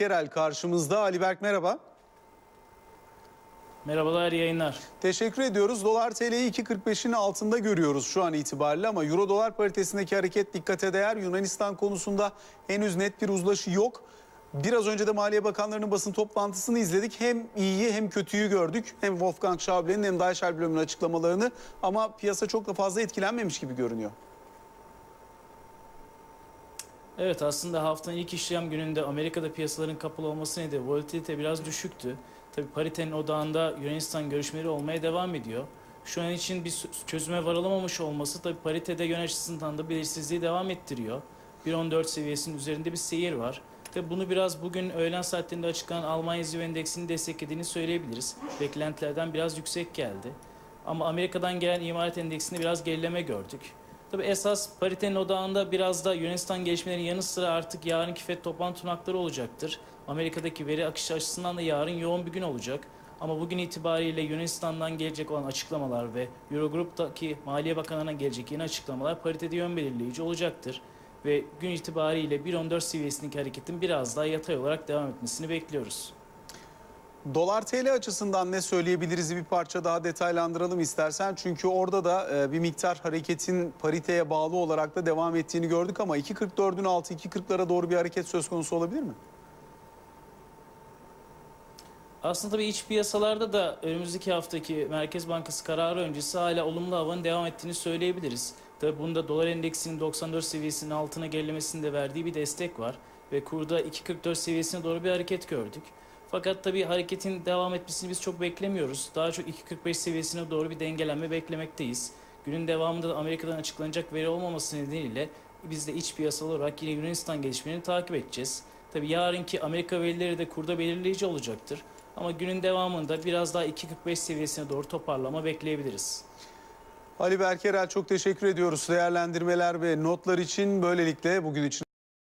Berkerel karşımızda. Ali Berk merhaba. Merhabalar, yayınlar. Teşekkür ediyoruz. Dolar TL'yi 2.45'in altında görüyoruz şu an itibariyle ama Euro dolar paritesindeki hareket dikkate değer. Yunanistan konusunda henüz net bir uzlaşı yok. Biraz önce de Maliye Bakanlarının basın toplantısını izledik. Hem iyiyi hem kötüyü gördük. Hem Wolfgang Schäuble'nin hem Erbil'in açıklamalarını ama piyasa çok da fazla etkilenmemiş gibi görünüyor. Evet aslında haftanın ilk işlem gününde Amerika'da piyasaların kapalı olması nedeniyle volatilite biraz düşüktü. Tabi paritenin odağında Yunanistan görüşmeleri olmaya devam ediyor. Şu an için bir çözüme varılamamış olması tabi paritede yön açısından da belirsizliği devam ettiriyor. 1.14 seviyesinin üzerinde bir seyir var. Tabi bunu biraz bugün öğlen saatlerinde açıklanan Almanya ZİV endeksini desteklediğini söyleyebiliriz. Beklentilerden biraz yüksek geldi. Ama Amerika'dan gelen imalat endeksinde biraz gerileme gördük. Tabii esas paritenin odağında biraz da Yunanistan gelişmelerinin yanı sıra artık yarınki FED toplantı tunakları olacaktır. Amerika'daki veri akışı açısından da yarın yoğun bir gün olacak. Ama bugün itibariyle Yunanistan'dan gelecek olan açıklamalar ve Eurogroup'taki Maliye Bakanlığı'na gelecek yeni açıklamalar paritede yön belirleyici olacaktır. Ve gün itibariyle 1.14 seviyesindeki hareketin biraz daha yatay olarak devam etmesini bekliyoruz. Dolar TL açısından ne söyleyebiliriz bir parça daha detaylandıralım istersen. Çünkü orada da e, bir miktar hareketin pariteye bağlı olarak da devam ettiğini gördük ama 2.44'ün altı 2.40'lara doğru bir hareket söz konusu olabilir mi? Aslında tabii iç piyasalarda da önümüzdeki haftaki Merkez Bankası kararı öncesi hala olumlu havanın devam ettiğini söyleyebiliriz. Tabii bunda dolar endeksinin 94 seviyesinin altına gerilemesinin de verdiği bir destek var. Ve kurda 2.44 seviyesine doğru bir hareket gördük. Fakat tabii hareketin devam etmesini biz çok beklemiyoruz. Daha çok 2.45 seviyesine doğru bir dengelenme beklemekteyiz. Günün devamında da Amerika'dan açıklanacak veri olmaması nedeniyle biz de iç piyasa olarak yine Yunanistan gelişmelerini takip edeceğiz. Tabii yarınki Amerika verileri de kurda belirleyici olacaktır. Ama günün devamında biraz daha 2.45 seviyesine doğru toparlama bekleyebiliriz. Ali Berkerel çok teşekkür ediyoruz değerlendirmeler ve notlar için. Böylelikle bugün için